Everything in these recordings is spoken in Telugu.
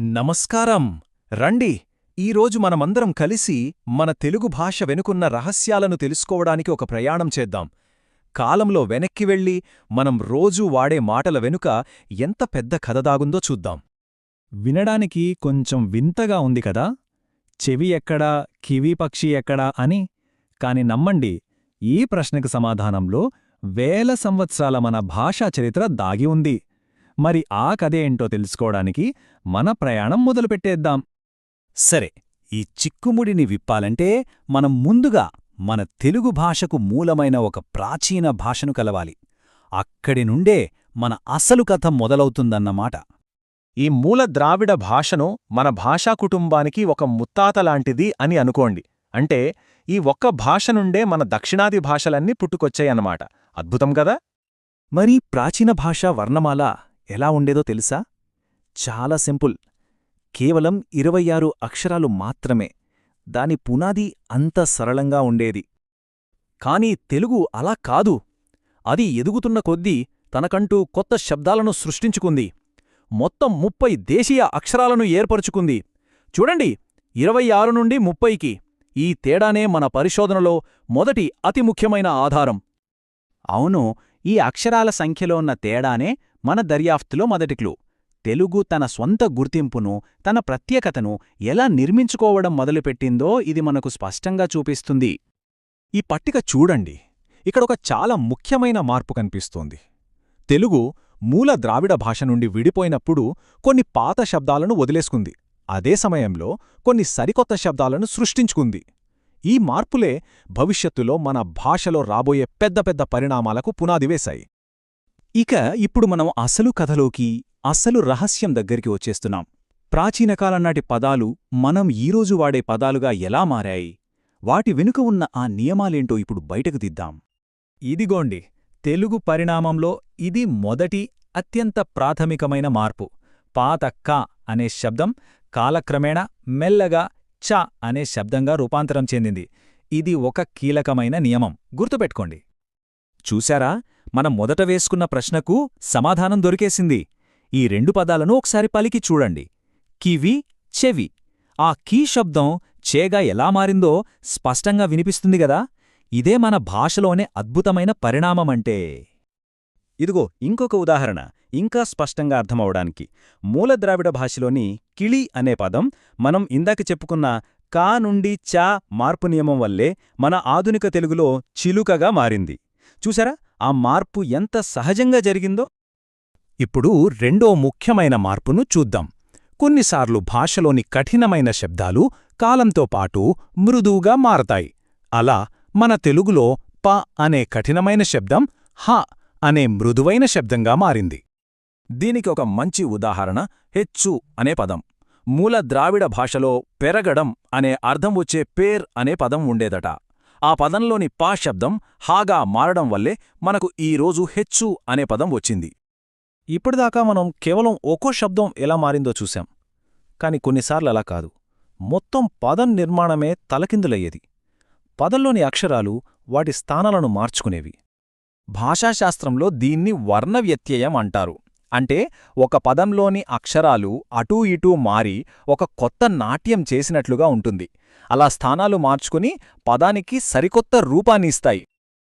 నమస్కారం. రండి. ఈరోజు మనమందరం కలిసి మన తెలుగు భాష వెనుకున్న రహస్యాలను తెలుసుకోవడానికి ఒక ప్రయాణం చేద్దాం. కాలంలో వెనక్కి వెళ్ళి మనం రోజూ వాడే మాటల వెనుక ఎంత పెద్ద కథ దాగుందో చూద్దాం. వినడానికి కొంచెం వింతగా ఉంది కదా? చెవి ఎక్కడా కివి పక్షి ఎక్కడా అని? కాని నమ్మండి ఈ ప్రశ్నకు సమాధానంలో వేల సంవత్సరాల మన భాషా చరిత్ర దాగి ఉంది. మరి ఆ కథేంటో తెలుసుకోవడానికి మన ప్రయాణం మొదలుపెట్టేద్దాం. సరే ఈ చిక్కుముడిని విప్పాలంటే మనం ముందుగా మన తెలుగు భాషకు మూలమైన ఒక ప్రాచీన భాషను కలవాలి. అక్కడి నుండే మన అసలు కథ మొదలవుతుందన్నమాట. ఈ మూల ద్రావిడ భాషను మన భాషా కుటుంబానికి ఒక ముత్తాత లాంటిది అని అనుకోండి. అంటే ఈ ఒక్క భాష నుండే మన దక్షిణాది భాషలన్నీ పుట్టుకొచ్చాయన్నమాట. అద్భుతం కదా? మరి ప్రాచీన భాష వర్ణమాల ఎలా ఉండేదో తెలుసా? చాలా సింపుల్. కేవలం ఇరవై ఆరు అక్షరాలు మాత్రమే. దాని పునాది అంత సరళంగా ఉండేది. కాని తెలుగు అలా కాదు. అది ఎదుగుతున్న కొద్దీ తనకంటూ కొత్త శబ్దాలను సృష్టించుకుంది. మొత్తం ముప్పై దేశీయ అక్షరాలను ఏర్పరుచుకుంది. చూడండి ఇరవై ఆరు నుండి ముప్పైకి. ఈ తేడానే మన పరిశోధనలో మొదటి అతి ముఖ్యమైన ఆధారం. అవును ఈ అక్షరాల సంఖ్యలో ఉన్న తేడానే మన దర్యాఫ్తులో మొదటిక్లు తెలుగు తన స్వంత గుర్తింపును తన ప్రత్యేకతను ఎలా నిర్మించుకోవడం మొదలుపెట్టిందో ఇది మనకు స్పష్టంగా చూపిస్తుంది. ఈ పట్టిక చూడండి. ఇక్కడొక చాలా ముఖ్యమైన మార్పు కనిపిస్తోంది. తెలుగు మూల ద్రావిడ భాష నుండి విడిపోయినప్పుడు కొన్ని పాత శబ్దాలను వదిలేసుకుంది. అదే సమయంలో కొన్ని సరికొత్త శబ్దాలను సృష్టించుకుంది. ఈ మార్పులే భవిష్యత్తులో మన భాషలో రాబోయే పెద్ద పెద్ద పరిణామాలకు పునాదివేశాయి ఇక ఇప్పుడు మనం అసలు కథలోకి అసలు రహస్యం దగ్గరికి వచ్చేస్తున్నాం. ప్రాచీనకాలనాటి పదాలు మనం ఈరోజు వాడే పదాలుగా ఎలా మారాయి? వాటి వెనుక ఉన్న ఆ నియమాలేంటో ఇప్పుడు బయటకు దిద్దాం. ఇదిగోండి తెలుగు పరిణామంలో ఇది మొదటి అత్యంత ప్రాథమికమైన మార్పు. పాత క అనే శబ్దం కాలక్రమేణా మెల్లగా చ అనే శబ్దంగా రూపాంతరం చెందింది. ఇది ఒక కీలకమైన నియమం. గుర్తుపెట్టుకోండి. చూశారా? మనం మొదట వేసుకున్న ప్రశ్నకు సమాధానం దొరికేసింది. ఈ రెండు పదాలను ఒకసారి పలికి చూడండి. కివి చెవి. ఆ కీ శబ్దం చేగా ఎలా మారిందో స్పష్టంగా వినిపిస్తుంది గదా ఇదే మన భాషలోనే అద్భుతమైన పరిణామమంటే. ఇదిగో ఇంకొక ఉదాహరణ ఇంకా స్పష్టంగా అర్థమవడానికి. మూల ద్రావిడ భాషలోని కిళి అనే పదం మనం ఇందాక చెప్పుకున్న కా నుండి చా మార్పు నియమం వల్లే మన ఆధునిక తెలుగులో చిలుకగా మారింది. చూసారా? ఆ మార్పు ఎంత సహజంగా జరిగిందో? ఇప్పుడు రెండో ముఖ్యమైన మార్పును చూద్దాం. కొన్నిసార్లు భాషలోని కఠినమైన శబ్దాలు కాలంతో పాటు మృదువుగా మారతాయి. అలా మన తెలుగులో ప అనే కఠినమైన శబ్దం హ అనే మృదువైన శబ్దంగా మారింది. దీనికి ఒక మంచి ఉదాహరణ హెచ్చు అనే పదం. మూల ద్రావిడ భాషలో పెరగడం అనే అర్థం వచ్చే పేర్ అనే పదం ఉండేదట. ఆ పదంలోని పా శబ్దం హాగా మారడం వల్లే మనకు ఈరోజు హెచ్చు అనే పదం వచ్చింది. ఇప్పటిదాకా మనం కేవలం ఒక్కో శబ్దం ఎలా మారిందో చూశాం. కాని కొన్నిసార్లు అలా కాదు. మొత్తం పదం నిర్మాణమే తలకిందులయ్యేది. పదంలోని అక్షరాలు వాటి స్థానాలను మార్చుకునేవి. భాషాశాస్త్రంలో దీన్ని వర్ణవ్యత్యయం అంటారు. అంటే ఒక పదంలోని అక్షరాలు అటూ ఇటూ మారి ఒక కొత్త నాట్యం చేసినట్లుగా ఉంటుంది. అలా స్థానాలు మార్చుకుని పదానికి సరికొత్త రూపాన్నిస్తాయి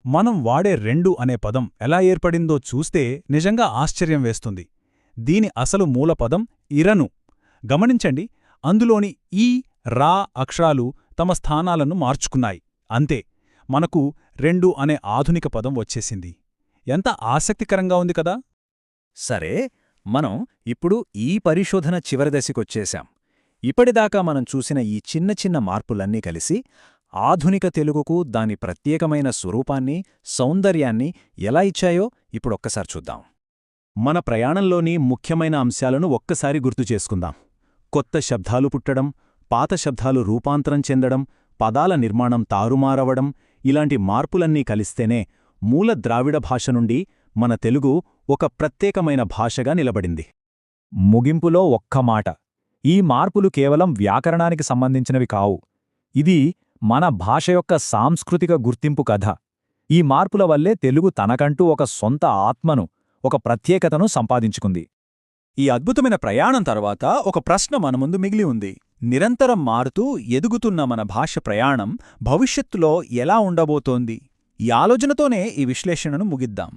మనం వాడే రెండు అనే పదం ఎలా ఏర్పడిందో చూస్తే నిజంగా ఆశ్చర్యం వేస్తుంది. దీని అసలు మూలపదం ఇరను. గమనించండి అందులోని ఈ రా అక్షరాలు తమ స్థానాలను మార్చుకున్నాయి. అంతే మనకు రెండు అనే ఆధునిక పదం వచ్చేసింది. ఎంత ఆసక్తికరంగా ఉంది కదా! సరే మనం ఇప్పుడు ఈ పరిశోధన చివరి దశకొచ్చేశాం. ఇప్పటిదాకా మనం చూసిన ఈ చిన్న చిన్న మార్పులన్నీ కలిసి ఆధునిక తెలుగుకు దాని ప్రత్యేకమైన స్వరూపాన్ని సౌందర్యాన్ని ఎలా ఇచ్చాయో ఇప్పుడొక్కసారి చూద్దాం. మన ప్రయాణంలోని ముఖ్యమైన అంశాలను ఒక్కసారి గుర్తు చేసుకుందాం. కొత్త శబ్దాలు పుట్టడం పాత శబ్దాలు రూపాంతరం చెందడం పదాల నిర్మాణం తారుమారవడం ఇలాంటి మార్పులన్నీ కలిస్తేనే మూల ద్రావిడ భాష నుండి మన తెలుగు ఒక ప్రత్యేకమైన భాషగా నిలబడింది. ముగింపులో ఒక్క మాట ఈ మార్పులు కేవలం వ్యాకరణానికి సంబంధించినవి కావు. ఇది మన భాష యొక్క సాంస్కృతిక గుర్తింపు కథ. ఈ మార్పుల వల్లే తెలుగు తనకంటూ ఒక సొంత ఆత్మను ఒక ప్రత్యేకతను సంపాదించుకుంది. ఈ అద్భుతమైన ప్రయాణం తర్వాత ఒక ప్రశ్న మన ముందు మిగిలి ఉంది. నిరంతరం మారుతూ ఎదుగుతున్న మన భాష ప్రయాణం భవిష్యత్తులో ఎలా ఉండబోతోంది? ఈ ఆలోచనతోనే ఈ విశ్లేషణను ముగిద్దాం.